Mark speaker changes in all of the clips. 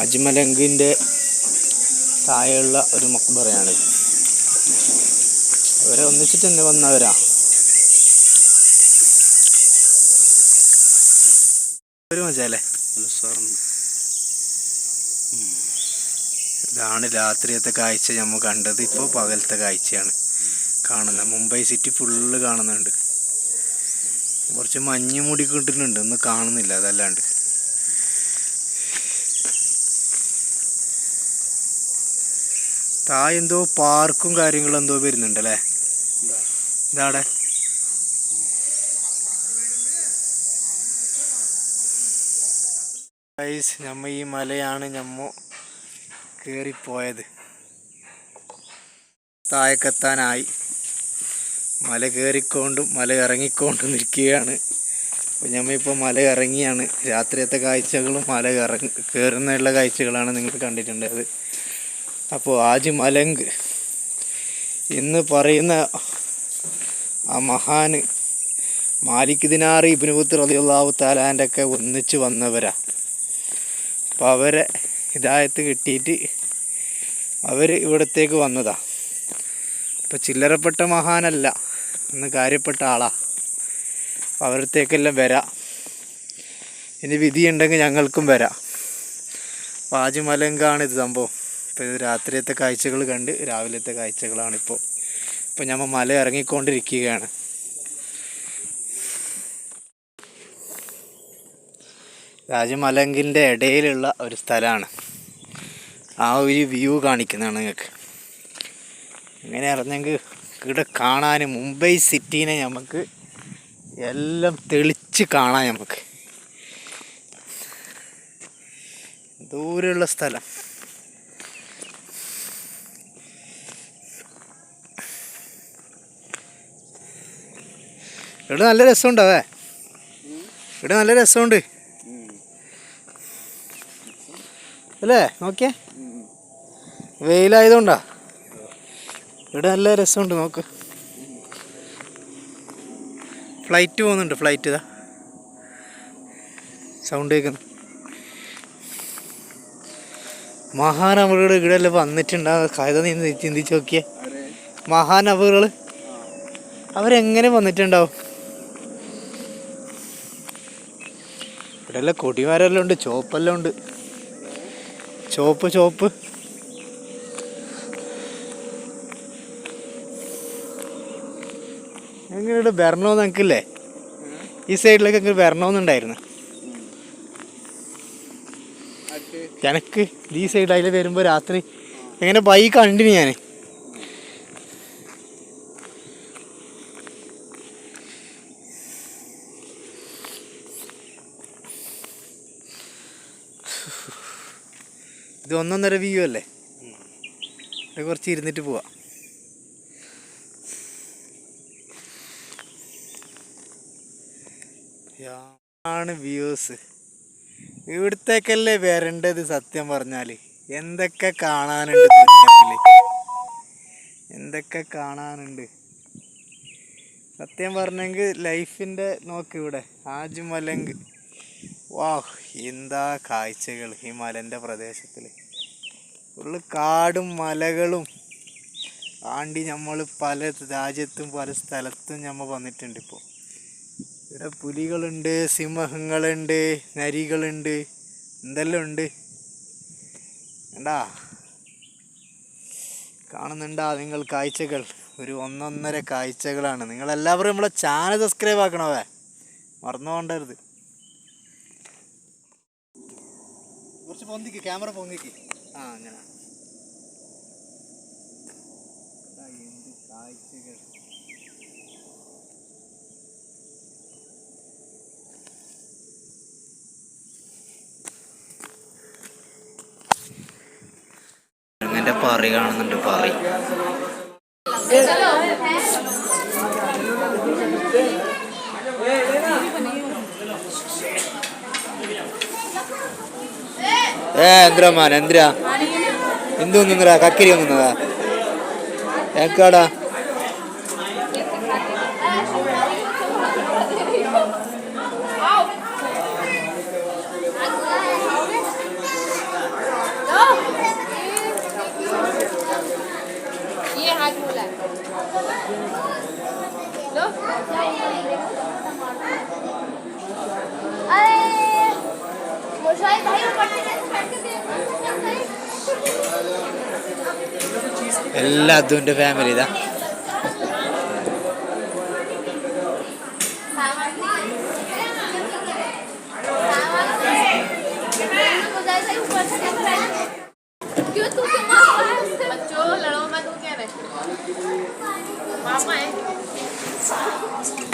Speaker 1: അജ്മലങ്കിന്റെ താഴെയുള്ള ഒരു മക്ബറയാണ് അവരെ ഒന്നിച്ചിട്ട് തന്നെ വന്നവരാ. ഒരു മജാലേ ഇതാണ് രാത്രിയത്തെ കാഴ്ച നമ്മൾ കണ്ടത്. ഇപ്പോൾ പകലത്തെ കാഴ്ചയാണ്. കാണുന്നത് മുംബൈ സിറ്റി ഫുള്ള് കാണുന്നുണ്ട്. കുറച്ച് മഞ്ഞ് മൂടി കിട്ടുന്നുണ്ട് ഒന്നും കാണുന്നില്ല അതല്ലാണ്ട്. താഴെ എന്തോ പാർക്കും കാര്യങ്ങളും എന്തോ വരുന്നുണ്ട് അല്ലേ ഇതാടെ. ഗൈസ് നമ്മ ഈ മലയാണ് നമ്മ കയറിപ്പോയത് താഴെക്കെത്താനായി. മല കയറിക്കൊണ്ടും മല ഇറങ്ങിക്കൊണ്ടും നിൽക്കുകയാണ്. അപ്പോൾ ഞമ്മ ഇപ്പോൾ മല ഇറങ്ങിയാണ്. രാത്രിയത്തെ കാഴ്ചകളും മല ഇറങ്ങി കയറുന്നുള്ള കാഴ്ചകളാണ് നിങ്ങൾ കണ്ടിട്ടുണ്ടത്. അപ്പോൾ ആജി മലങ്ക് എന്ന് പറയുന്ന ആ മഹാന് മാലിക് ദിനാർ ഇബിനുബുത്ത് റലിയുള്ളാഹു താലാന്റെ ഒക്കെ ഒന്നിച്ച് വന്നവരാ. അപ്പോൾ അവരെ ഹിദായത്ത് കിട്ടിയിട്ട് അവർ ഇവിടത്തേക്ക് വന്നതാ. അപ്പോൾ ചില്ലറപ്പെട്ട മഹാനല്ല ഒന്ന് കാര്യപ്പെട്ട ആളാ. അവരത്തേക്കെല്ലാം വരാം. ഇനി വിധിയുണ്ടെങ്കിൽ ഞങ്ങൾക്കും വരാം. അപ്പോൾ ആജി മലങ്കാണ് ഇത് സംഭവം. ഇപ്പോൾ ഇത് രാത്രിയത്തെ കാഴ്ചകൾ കണ്ട് രാവിലത്തെ കാഴ്ചകളാണിപ്പോൾ ഇപ്പോൾ ഞമ്മ മല ഇറങ്ങിക്കൊണ്ടിരിക്കുകയാണ്. രാജമലങ്കിന്റെ ഇടയിലുള്ള ഒരു സ്ഥലമാണ്. ആ ഒരു വ്യൂ കാണിക്കുന്നതാണ് നിങ്ങൾക്ക്. ഇങ്ങനെ അറിഞ്ഞെങ്കിൽ ഇവിടെ കാണാൻ മുംബൈ സിറ്റീനെ നമുക്ക് എല്ലാം തെളിച്ച് കാണാം നമുക്ക് ദൂരെയുള്ള സ്ഥലം. ഇവിടെ നല്ല രസമുണ്ട് അതെ ഇവിടെ നല്ല രസമുണ്ട്. അല്ലേ? നോക്കിയേ. വെയിലായതുകൊണ്ടാ. ഇവിടെ നല്ല രസമുണ്ട് നോക്ക്. ഫ്ലൈറ്റ് പോകുന്നുണ്ട് ഫ്ലൈറ്റ് ഇതാ. സൗണ്ട് കേൾക്കുന്നു മഹാനവറുകൾ ഇവിടെ എല്ലാം വന്നിട്ടുണ്ടാകും കഥ നീ ചിന്തിച്ച് നോക്കിയേ. മഹാനവറുകൾ. അവരെങ്ങനെ വന്നിട്ടുണ്ടാവും? ഇവിടെ എല്ലാം കൊടിമരമെല്ലാം ഉണ്ട് ചോപ്പെല്ലാം ഉണ്ട്. ചോപ്പ് ചോപ്പ് എങ്ങനെയുണ്ട് വരണമെന്ന് എനിക്കില്ലേ ഈ സൈഡിലേക്ക് എങ്ങനെ വരണമെന്നുണ്ടായിരുന്നു. എനക്ക് ഈ സൈഡ് അതിൽ വരുമ്പോൾ രാത്രി എങ്ങനെ ബൈക്ക് കണ്ടിന് ഞാൻ ഇത് ഒന്നൊന്നര വ്യൂ അല്ലേ? കുറച്ച് ഇരുന്നിട്ട് പോവാം. ആണ് വ്യൂസ് ഇവിടത്തേക്കല്ലേ വരേണ്ടത് സത്യം പറഞ്ഞാൽ എന്തൊക്കെ കാണാനുണ്ട് എന്തൊക്കെ കാണാനുണ്ട്? സത്യം പറഞ്ഞെങ്കിൽ ലൈഫിന്റെ നോക്ക് ഇവിടെ. ആജുമലങ്ക്. വാഹ് എന്താ കാഴ്ചകൾ ഈ മലന്റെ ഫുള്ള് കാടും മലകളും ആണ്ടി നമ്മൾ പല രാജ്യത്തും പല സ്ഥലത്തും നമ്മൾ വന്നിട്ടുണ്ട് ഇപ്പോൾ ഇവിടെ പുലികളുണ്ട് സിംഹങ്ങളുണ്ട് നരികളുണ്ട് എന്തെല്ലാം ഉണ്ട്? കണ്ടാ? കാണുന്നുണ്ടാ നിങ്ങൾ കാഴ്ചകൾ? ഒരു ഒന്നൊന്നര കാഴ്ചകളാണ്. നിങ്ങൾ എല്ലാവരും നമ്മളെ ചാനൽ സബ്സ്ക്രൈബ് ആക്കണവേ മറന്നു പോകണ്ടരുത്. കുറച്ച് പൊന്തിക്ക് ക്യാമറ പൊന്തിക്ക്. ആ അങ്ങനെ. അങ്ങനെ പറി കാണുന്നുണ്ട് പറി. എന്തിരാ മാൻ എന്തിരാ എന്ത് ഒന്നുന്നതാ കക്കിരി ഒന്നുന്നതാ ഏക്കാടാ? അതുൻ്റെ ഫാമിലി ഇതാ Mama, eh?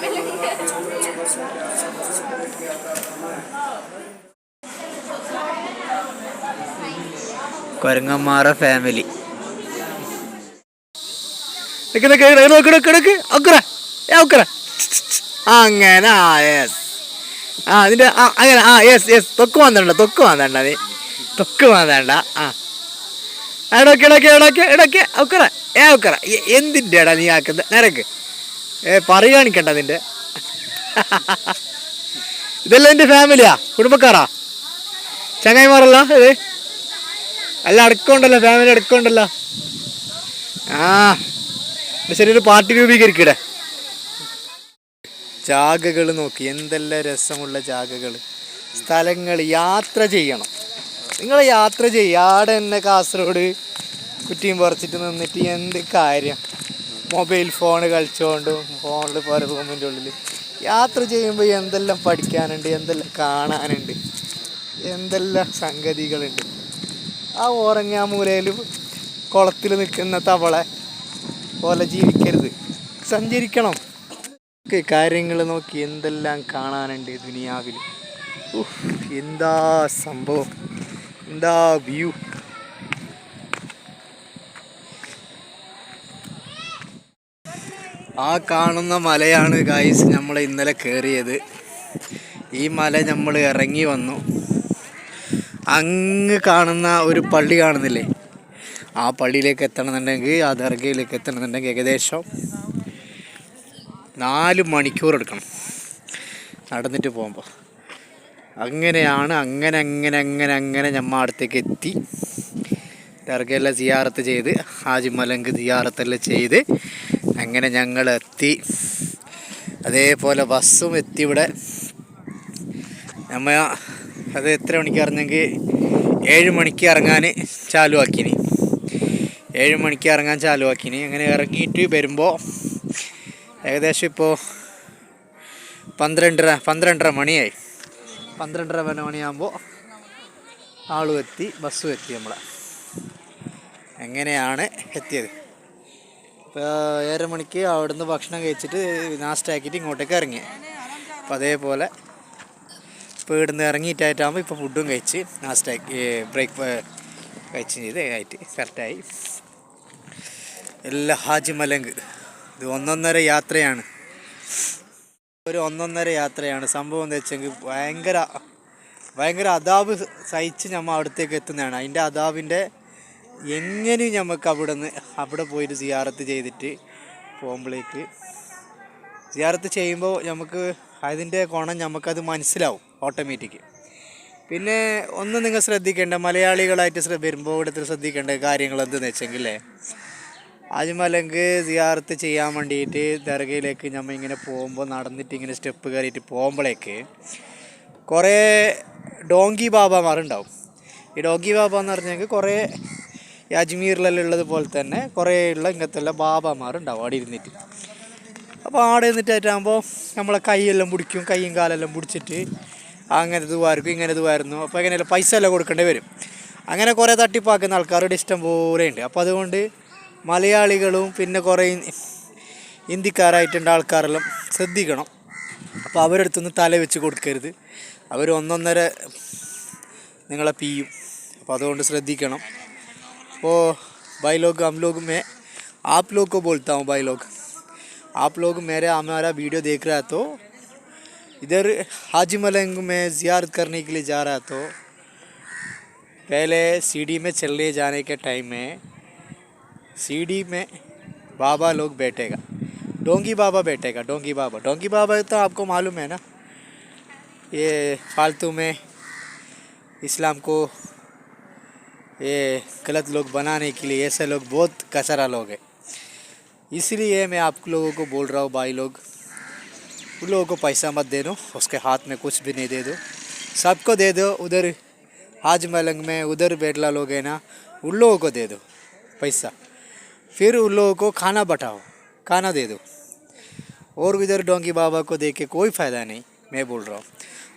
Speaker 1: ഏ ഫാമിലി അങ്ങനെ ആ യെസ് ആ അതിന്റെ ആ അങ്ങനെ ആ യെസ് യെസ് തൊക്ക് വന്നണ്ട തൊക്ക് വന്നണ്ട നീ. തൊക്ക് വന്നണ്ട ആ. ഇടയ്ക്ക് ഇടയ്ക്ക് ഇടയ്ക്ക് ഇടയ്ക്ക് ഒക്കറ ഏ ഒക്കറ എന്തിന്റെ ഇടാ നീ ആക്കുന്നത്? നിരക്ക് ഏ പറ കാണിക്കണ്ട നിന്റെ. ഇതെല്ലാം എന്റെ ഫാമിലിയാ? കുടുംബക്കാരാ? ചങ്ങായിമാറല്ല ഇത്? അല്ല അടുക്കമുണ്ടല്ലോ ഫാമിലി അടുക്കമുണ്ടല്ലോ. ആ ശരിയൊരു പാർട്ടി രൂപീകരിക്കടെ. ജാഗകൾ നോക്കി എന്തെല്ലാം രസമുള്ള ജാഗകൾ. സ്ഥലങ്ങൾ യാത്ര ചെയ്യണം. നിങ്ങൾ യാത്ര ചെയ്യാടെ തന്നെ കാസർഗോഡ് കുറ്റിയും പറിച്ചിട്ട് നിന്നിട്ട് എന്ത് കാര്യം? മൊബൈൽ ഫോൺ കളിച്ചുകൊണ്ടും ഫോണിൽ പോലെ റൂമിന്റെ ഉള്ളിൽ യാത്ര ചെയ്യുമ്പോൾ എന്തെല്ലാം പഠിക്കാനുണ്ട് എന്തെല്ലാം കാണാനുണ്ട് എന്തെല്ലാം സംഗതികളുണ്ട്. ആ ഉറങ്ങാ മൂലയിൽ കുളത്തിൽ നിൽക്കുന്ന തവള പോലെ ജീവിക്കരുത്. സഞ്ചരിക്കണം. കാര്യങ്ങൾ നോക്കി എന്തെല്ലാം കാണാനുണ്ട് ദുനിയാവിൽ എന്താ സംഭവം? എന്താ വ്യൂ? ആ കാണുന്ന മലയാണ് ഗായ്സ് നമ്മൾ ഇന്നലെ കയറിയത് ഈ മല നമ്മൾ ഇറങ്ങി വന്നു. അങ്ങ് കാണുന്ന ഒരു പള്ളി കാണുന്നില്ലേ? ആ പള്ളിയിലേക്ക് എത്തണമെന്നുണ്ടെങ്കിൽ ആ ദർഗയിലേക്ക് എത്തണമെന്നുണ്ടെങ്കിൽ ഏകദേശം നാല് മണിക്കൂർ എടുക്കണം. നടന്നിട്ട് പോകുമ്പോൾ. അങ്ങനെയാണ് അങ്ങനെ അങ്ങനെ അങ്ങനെ അങ്ങനെ നമ്മ അടുത്തേക്ക് എത്തി. ദർഗയെല്ലാം സിയാറത്ത് ചെയ്ത് ഹാജി മലങ്ക് സിയാറത്തെല്ലാം ചെയ്ത് അങ്ങനെ ഞങ്ങൾ എത്തി അതേപോലെ ബസ്സും എത്തി ഇവിടെ. നമ്മ അത് എത്ര മണിക്ക് ഇറങ്ങെങ്കിൽ ഏഴ് മണിക്ക് ഇറങ്ങാൻ ചാലുവാക്കിനി ഏഴ് മണിക്ക് ഇറങ്ങാൻ ചാലുവാക്കിനി അങ്ങനെ ഇറങ്ങിയിട്ട് വരുമ്പോൾ ഏകദേശം ഇപ്പോൾ പന്ത്രണ്ടര പന്ത്രണ്ടര മണിയായി. പന്ത്രണ്ടര മണിയാകുമ്പോൾ ആളും എത്തി ബസ്സും എത്തി നമ്മളെ. എങ്ങനെയാണ് എത്തിയത്? ഏഴര മണിക്ക് അവിടുന്ന് ഭക്ഷണം കഴിച്ചിട്ട് നാസ്റ്റ് ആക്കിയിട്ട് ഇങ്ങോട്ടേക്ക് ഇറങ്ങി. അപ്പോൾ അതേപോലെ ഇപ്പോൾ ഇവിടുന്ന് ഇറങ്ങിയിട്ടായിട്ടാകുമ്പോൾ ഇപ്പോൾ ഫുഡും കഴിച്ച് നാസ്റ്റാക്കി ബ്രേക്ക്ഫാസ്റ്റ് കഴിച്ച് ചെയ്ത് ആയിട്ട് കറക്റ്റായി എല്ലാ ഹാജി മലങ്ക് ഇത് ഒന്നൊന്നര യാത്രയാണ്. ഒരു ഒന്നൊന്നര യാത്രയാണ്. സംഭവം എന്താ വെച്ചെങ്കിൽ ഭയങ്കര ഭയങ്കര അതാബ് സഹിച്ച് നമ്മൾ അവിടത്തേക്ക് എത്തുന്നതാണ്. അതിന്റെ അതാബിന്റെ എങ്ങനെയും നമുക്ക് അവിടെ നിന്ന് അവിടെ പോയിട്ട് സിയാറത്ത് ചെയ്തിട്ട് പോകുമ്പോഴേക്ക് സിയാറത്ത് ചെയ്യുമ്പോൾ നമുക്ക് അതിന്റെ ഗുണം നമുക്കത് മനസ്സിലാവും ഓട്ടോമാറ്റിക് പിന്നെ ഒന്ന് നിങ്ങൾ ശ്രദ്ധിക്കേണ്ട മലയാളികളായിട്ട് വരുമ്പോൾ ഇവിടുത്തെ ശ്രദ്ധിക്കേണ്ട കാര്യങ്ങൾ എന്തെന്ന് വെച്ചെങ്കിൽ അജ്മലങ്ക് സിയാറത്ത് ചെയ്യാൻ വേണ്ടിയിട്ട് ദർഗയിലേക്ക് നമ്മൾ ഇങ്ങനെ പോകുമ്പോൾ നടന്നിട്ട് ഇങ്ങനെ സ്റ്റെപ്പ് കയറിയിട്ട് പോകുമ്പോഴേക്ക് കുറേ ഡോങ്കി ബാബാമാരുണ്ടാവും. ഈ ഡോങ്കി ബാബ എന്ന് പറഞ്ഞെങ്കിൽ കുറേ ഈ അജ്മീറിലെല്ലാം ഉള്ളത് പോലെ തന്നെ കുറേ ഉള്ള ഇങ്ങനത്തെ ബാബാമാരുണ്ടാവും അവിടെ ഇരുന്നിട്ട്. അപ്പോൾ ആടെ നിന്നിട്ടായിട്ടാകുമ്പോൾ നമ്മളെ കൈയെല്ലാം പിടിക്കും കൈയും കാലെല്ലാം പിടിച്ചിട്ട് അങ്ങനെ ഇതുവായിരിക്കും ഇങ്ങനെ ഇതുവായിരുന്നു. അപ്പോൾ എങ്ങനെയല്ല പൈസ എല്ലാം കൊടുക്കേണ്ടി വരും. അങ്ങനെ കുറേ തട്ടിപ്പാക്കുന്ന ആൾക്കാരുടെ ഇഷ്ടം പോലെ ഉണ്ട്. അപ്പോൾ അതുകൊണ്ട് മലയാളികളും പിന്നെ കുറേ ഹിന്ദിക്കാരായിട്ടുള്ള ആൾക്കാരെല്ലാം ശ്രദ്ധിക്കണം. അപ്പോൾ അവരുടെ അടുത്തൊന്നും തല വെച്ച് കൊടുക്കരുത്. അവർ ഒന്നൊന്നര നിങ്ങളെ പിയും അപ്പോൾ അതുകൊണ്ട് ശ്രദ്ധിക്കണം. वो भाई लोग, हम लोग मैं आप लोग को बोलता हूँ भाई लोग। आप लोग मेरे, हमारा वीडियो देख रहा तो इधर हाजी मलंग में ज़ियारत करने के लिए जा रहा तो पहले सीढ़ी में चलने जाने के टाइम में सीढ़ी में बाबा लोग बैठेगा। डोंगी बाबा बैठेगा, डोंगी बाबा। डोंगी बाबा तो आपको मालूम है ना? ये फालतू में इस्लाम को ये गलत लोग बनाने के लिए, ऐसे लोग बहुत कचरा लोग हैं। इसलिए मैं आप लोगों को बोल रहा हूँ, भाई लोग, उन लोगों को पैसा मत दे दो, उसके हाथ में कुछ भी नहीं दे दो। सबको दे दो, उधर हाज मलंग में उधर बेटला लोग है ना, उन लोगों को दे दो पैसा। फिर उन लोगों को खाना बटाओ, खाना दे दो। और इधर डोंगी बाबा को दे के कोई फ़ायदा नहीं, मैं बोल रहा हूँ।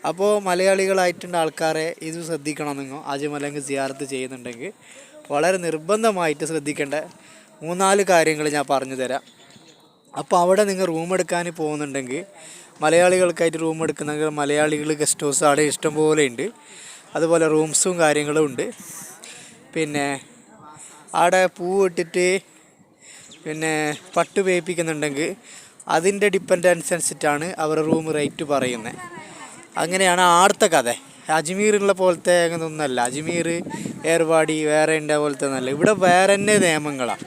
Speaker 1: അപ്പോൾ മലയാളികളായിട്ടുള്ള ആൾക്കാരെ ഇത് ശ്രദ്ധിക്കണം നിങ്ങൾ. ആജമലങ്ക് സിയാറത്ത് ചെയ്യുന്നുണ്ടെങ്കിൽ വളരെ നിർബന്ധമായിട്ട് ശ്രദ്ധിക്കേണ്ട മൂന്നാൽ കാര്യങ്ങൾ ഞാൻ പറഞ്ഞു തരാം. അപ്പോൾ അവിടെ നിങ്ങൾ റൂം എടുക്കാൻ പോകുന്നുണ്ടെങ്കിൽ മലയാളികൾക്കായിട്ട് റൂം എടുക്കുന്നെങ്കിൽ മലയാളികൾ ഗസ്റ്റ് ഹൗസ് അവിടെ ഇഷ്ടംപോലെ ഉണ്ട്. അതുപോലെ റൂംസും കാര്യങ്ങളും ഉണ്ട്. പിന്നെ അവിടെ പൂവിട്ടിട്ട് പിന്നെ പട്ടു വേപ്പിക്കുന്നുണ്ടെങ്കിൽ അതിന്റെ ഡിപ്പെൻഡൻസ് അനുസരിച്ചിട്ടാണ് അവർ റൂം റേറ്റ് പറയുന്നത്. അങ്ങനെയാണ് ആടുത്ത കഥ. അജ്മീറുള്ള പോലത്തെ അങ്ങനൊന്നല്ല അജ്മീർ ഏർവാടി വേറെ ഉണ്ട പോലത്തെ ഒന്നല്ല ഇവിടെ വേറെ തന്നെ നിയമങ്ങളാണ്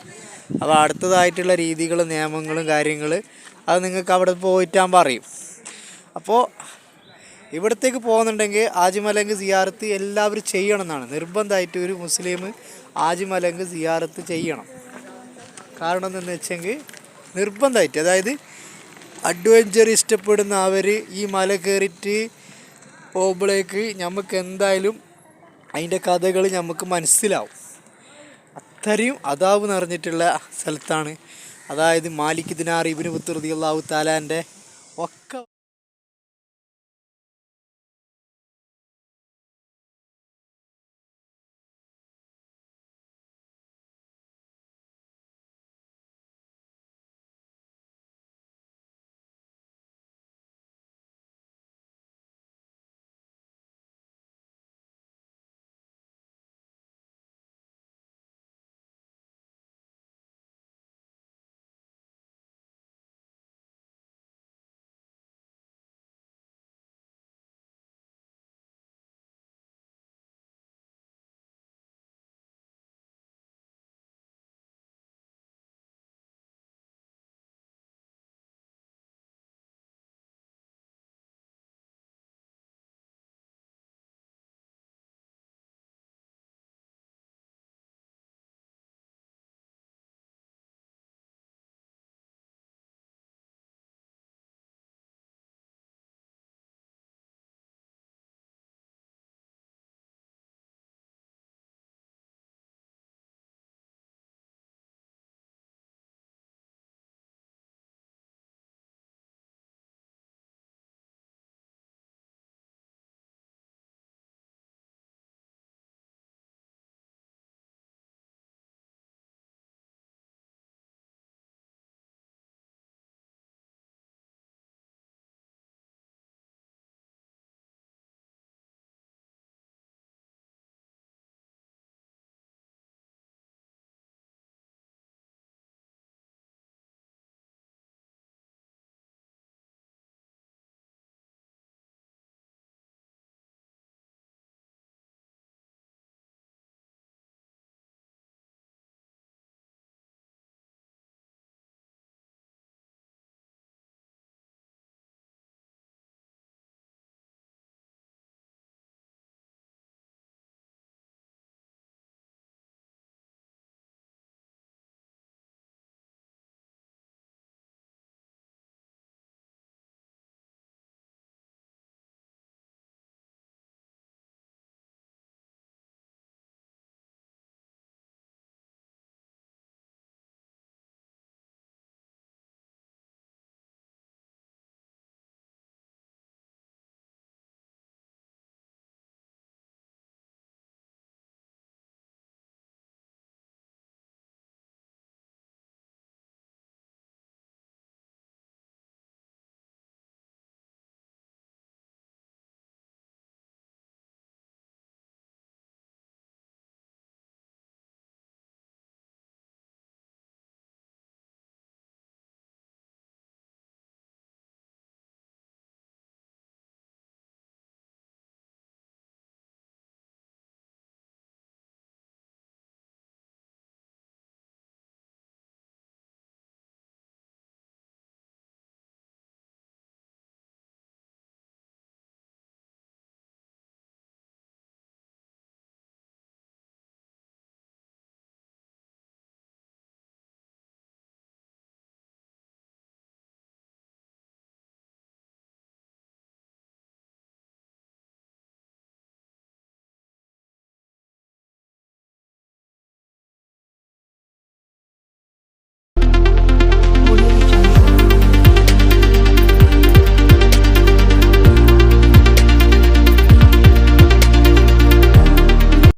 Speaker 1: അപ്പോൾ അടുത്തതായിട്ടുള്ള രീതികളും നിയമങ്ങളും കാര്യങ്ങൾ അത് നിങ്ങൾക്ക് അവിടെ പോയിട്ടാൻ പറയും. അപ്പോൾ ഇവിടത്തേക്ക് പോകുന്നുണ്ടെങ്കിൽ ആജിമലങ്ക് സിയാറത്ത് എല്ലാവരും ചെയ്യണം എന്നാണ് നിർബന്ധമായിട്ട് ഒരു മുസ്ലിം ആജിമലങ്ക് സിയാറത്ത് ചെയ്യണം. കാരണം എന്തെന്ന് വെച്ചെങ്കിൽ നിർബന്ധമായിട്ട്. അതായത് അഡ്വഞ്ചർ ഇഷ്ടപ്പെടുന്ന അവർ ഈ മല കയറിയിട്ട് പോകുമ്പോഴേക്ക് നമുക്ക് എന്തായാലും അതിന്റെ കഥകൾ നമുക്ക് മനസ്സിലാവും. അത്രയും അതാവ് നിറഞ്ഞിട്ടുള്ള സ്ഥലത്താണ്. അതായത് മാലിക് ദിനാർ ഇബിന് പുത്തുറതി അള്ളാഹു താലാന്റെ ഒക്കെ